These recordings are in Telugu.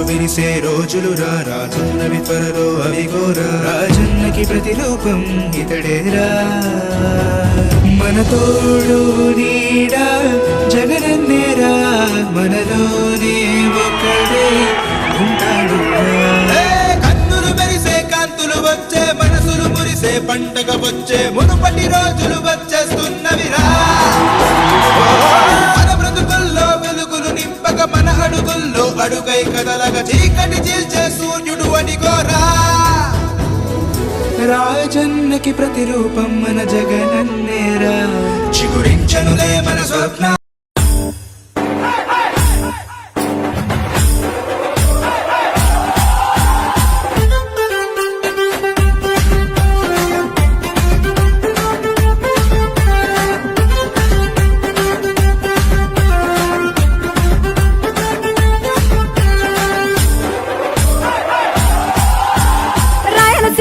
చిరునవ్వులు విరిసే రోజులు రా రానున్నవి త్వరలో అవి గోరా రాజన్నకి ప్రతిరూపం ఇతడేరా మన తోడు నీడా జగనన్నేరా మనలోనే ఒక్కడే ఉంటాడు కన్నులు మెరిసే కాంతులు వచ్చే మనసులు మురిసే పంటగ వచ్చే మునుపటి రోజులు కదలగ చీకటి చీల్చే సూర్యుడు అడిగోరా రాజన్నకి ప్రతిరూపం మన జగనన్నేరా. చిగురించనులే మన స్వప్న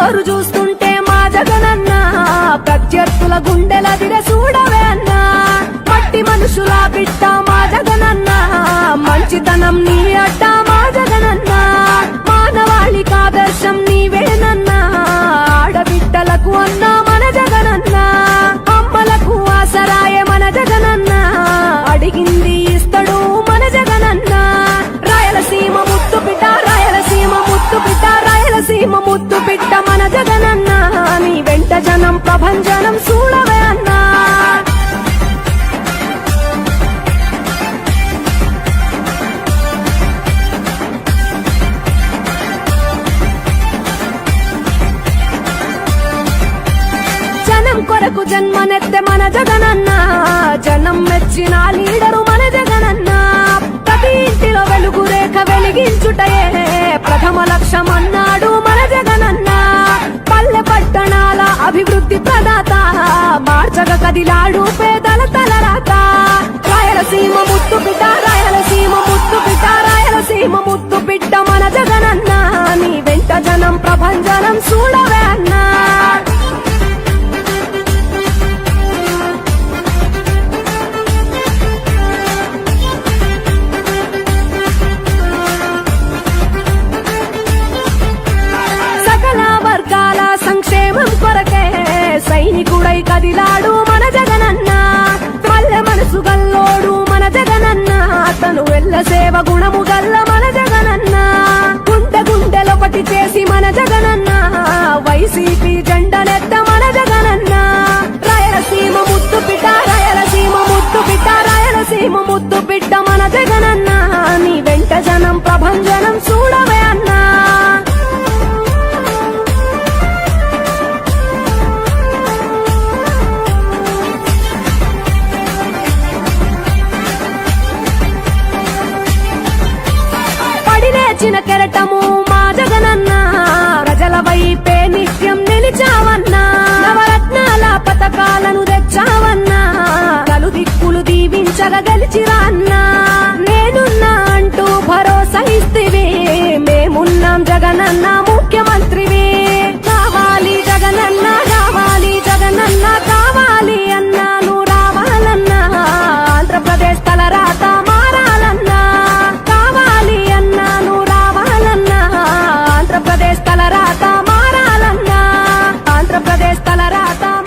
నోరు చూస్తుంటే మా జగనన్న ప్రత్యర్థుల గుండెల దిర చూడవే అన్న. మట్టి మనుషుల బిడ్డ మా జగనన్న మంచితనం నీ అడ్డ మా జగనన్న. మానవాళికి చూడవే అన్నా. జనం కొరకు జన్మనెత్తె మన జగనన్న. జనం మెచ్చిన లీడరు మన చక్కగా కదిలాడు పేదల తలరాత. రాయలసీమ ముత్తు బిడ్డ రాయలసీమ ముత్తు బిడ్డ రాయలసీమ ముత్తు బిడ్డ మన జగనన్న. నీ వెంట జనం ప్రభంజనం చూడవే అన్న. సకల వర్గాల సంక్షేమం కొరకే సైనికుడై కదిలాడు మనసు గల్లోడు మన జగనన్న. అతను వెళ్ళ సేవ గుణము గల్ల మన జగనన్న. గుండె గుండెలొకటి చేసి మన జగనన్న. వైసీపీ జెండనెత్త మన జగనన్న. రాయలసీమ ముద్దు బిడ్డ రాయలసీమ ముద్దు బిడ్డ రాయలసీమ ముద్దు బిడ్డ మన జగనన్న. నీ వెంట జనం ప్రభంజనం వచ్చిన కెరటము